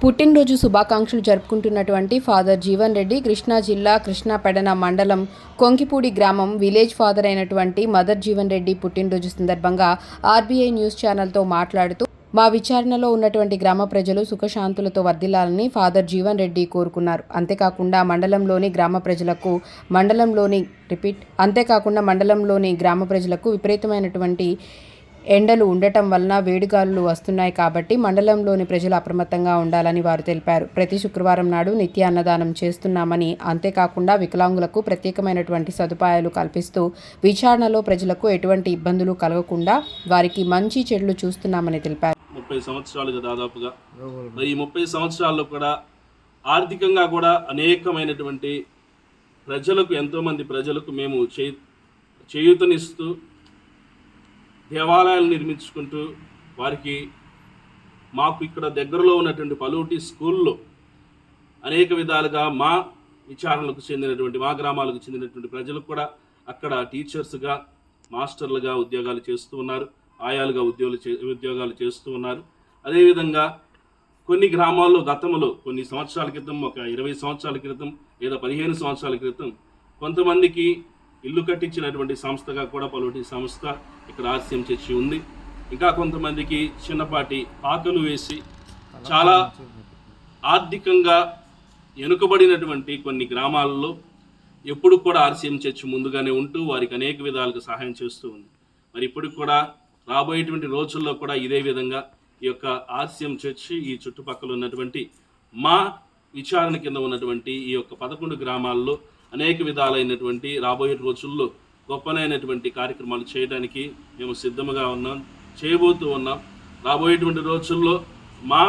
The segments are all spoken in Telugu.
పుట్టినరోజు శుభాకాంక్షలు జరుపుకుంటున్నటువంటి ఫాదర్ జీవన్ రెడ్డి కృష్ణా జిల్లా కృష్ణాపెడన మండలం కొంకిపూడి గ్రామం విలేజ్ ఫాదర్ అయినటువంటి మదర్ జీవన్ రెడ్డి పుట్టినరోజు సందర్భంగా ఆర్బీఐ న్యూస్ ఛానల్తో మాట్లాడుతూ మా విచారణలో ఉన్నటువంటి గ్రామ ప్రజలు సుఖశాంతులతో వర్ధిల్లాలని ఫాదర్ జీవన్ రెడ్డి కోరుకున్నారు. అంతేకాకుండా మండలంలోని గ్రామ ప్రజలకు మండలంలోని రిపీట్ అంతేకాకుండా మండలంలోని గ్రామ ప్రజలకు విపరీతమైనటువంటి ఎండలు ఉండటం వలన వేడిగాలులు వస్తున్నాయి కాబట్టి మండలంలోని ప్రజలు అప్రమత్తంగా ఉండాలని వారు తెలిపారు. ప్రతి శుక్రవారం నాడు నిత్య అన్నదానం చేస్తున్నామని అంతేకాకుండా వికలాంగులకు ప్రత్యేకమైనటువంటి సదుపాయాలు కల్పిస్తూ విచారణలో ప్రజలకు ఎటువంటి ఇబ్బందులు కలగకుండా వారికి మంచి చెడులు చూస్తున్నామని తెలిపారు. ముప్పై సంవత్సరాలుగా దాదాపుగా. మరి ఈ ముప్పై సంవత్సరాల్లో కూడా ఆర్థికంగా కూడా అనేకమైనటువంటి ప్రజలకు ఎంతోమంది ప్రజలకు మేము చే చేయూతనిస్తూ దేవాలయాలు నిర్మించుకుంటూ వారికి మాకు ఇక్కడ దగ్గరలో ఉన్నటువంటి పలువుటి స్కూల్లో అనేక విధాలుగా మా విచారణలకు చెందినటువంటి మా గ్రామాలకు చెందినటువంటి ప్రజలు కూడా అక్కడ టీచర్స్గా మాస్టర్లుగా ఉద్యోగాలు చేస్తూ ఉన్నారు ఆయాలుగా ఉద్యోగాలు చే ఉద్యోగాలు చేస్తూ ఉన్నారు. అదేవిధంగా కొన్ని గ్రామాల్లో గతంలో కొన్ని సంవత్సరాల క్రితం ఒక ఇరవై సంవత్సరాల క్రితం లేదా పదిహేను సంవత్సరాల క్రితం కొంతమందికి ఇల్లు కట్టించినటువంటి సంస్థగా కూడా పలువుటి సంస్థ ఇక్కడ ఆశయం చర్చి ఉంది. ఇంకా కొంతమందికి చిన్నపాటి పాకలు వేసి చాలా ఆర్థికంగా వెనుకబడినటువంటి కొన్ని గ్రామాలలో ఎప్పుడు కూడా ఆర్సీఎం చర్చి ముందుగానే ఉంటూ వారికి అనేక విధాలుగా సహాయం చేస్తూ ఉంది. మరి ఇప్పుడు కూడా రాబోయేటువంటి రోజుల్లో కూడా ఇదే విధంగా ఈ యొక్క ఆర్సీఎం చర్చి ఈ చుట్టుపక్కల ఉన్నటువంటి మా విచారణ కింద ఉన్నటువంటి ఈ యొక్క పదకొండు గ్రామాల్లో అనేక విధాలైనటువంటి రాబోయే రోజుల్లో గొప్పనైనటువంటి కార్యక్రమాలు చేయడానికి మేము సిద్ధముగా ఉన్నాం చేయబోతూ ఉన్నాం. రాబోయేటువంటి రోజుల్లో మా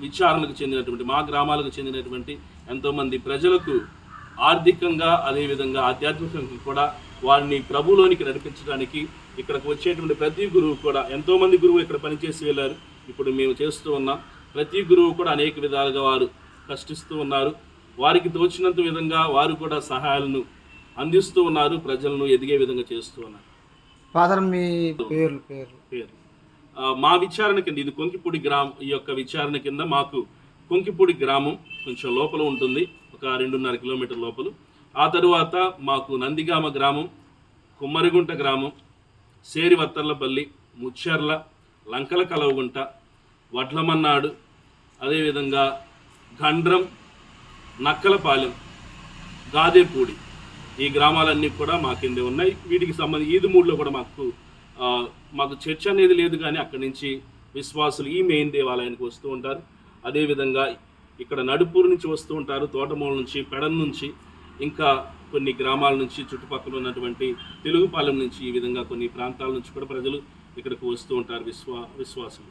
విచారణకు చెందినటువంటి మా గ్రామాలకు చెందినటువంటి ఎంతోమంది ప్రజలకు ఆర్థికంగా అదేవిధంగా ఆధ్యాత్మికంగా కూడా వారిని ప్రభులోనికి నడిపించడానికి ఇక్కడికి వచ్చేటువంటి ప్రతి గురువు కూడా ఎంతోమంది గురువు ఇక్కడ పనిచేసి వెళ్ళారు. ఇప్పుడు మేము చేస్తూ ఉన్నాం. ప్రతి గురువు కూడా అనేక విధాలుగా వారు కష్టిస్తూ ఉన్నారు. వారికి తోచినంత విధంగా వారు కూడా సహాయాలను అందిస్తూ ఉన్నారు ప్రజలను ఎదిగే విధంగా చేస్తూ ఉన్నారు. ఫాదర్ మీ పేరు ఆ, మా విచారణ కింద ఇది కొంకిపూడి గ్రామం ఈ యొక్క విచారణ కింద మాకు కొంకిపూడి గ్రామం కొంచెం లోపల ఉంటుంది ఒక రెండున్నర కిలోమీటర్ లోపల. ఆ తరువాత మాకు నందిగామ గ్రామం కుమ్మరిగుంట గ్రామం సేరివత్తర్లపల్లి ముచ్చెర్ల లంకల కలవగుంట వడ్లమన్నాడు అదేవిధంగా గండ్రం నక్కలపాలెం గాదేపూడి ఈ గ్రామాలన్నీ కూడా మా కిందే ఉన్నాయి. వీటికి సంబంధించి ఈదుమూడిలో కూడా మాకు మాకు చర్చ అనేది లేదు కానీ అక్కడి నుంచి విశ్వాసులు ఈ మెయిన్ దేవాలయానికి వస్తూ ఉంటారు. అదేవిధంగా ఇక్కడ నడుపూరు నుంచి వస్తూ ఉంటారు తోటమూల నుంచి పెడన్ నుంచి ఇంకా కొన్ని గ్రామాల నుంచి చుట్టుపక్కల ఉన్నటువంటి తెలుగుపాలెం నుంచి ఈ విధంగా కొన్ని ప్రాంతాల నుంచి కూడా ప్రజలు ఇక్కడికి వస్తూ ఉంటారు విశ్వా విశ్వాసులు.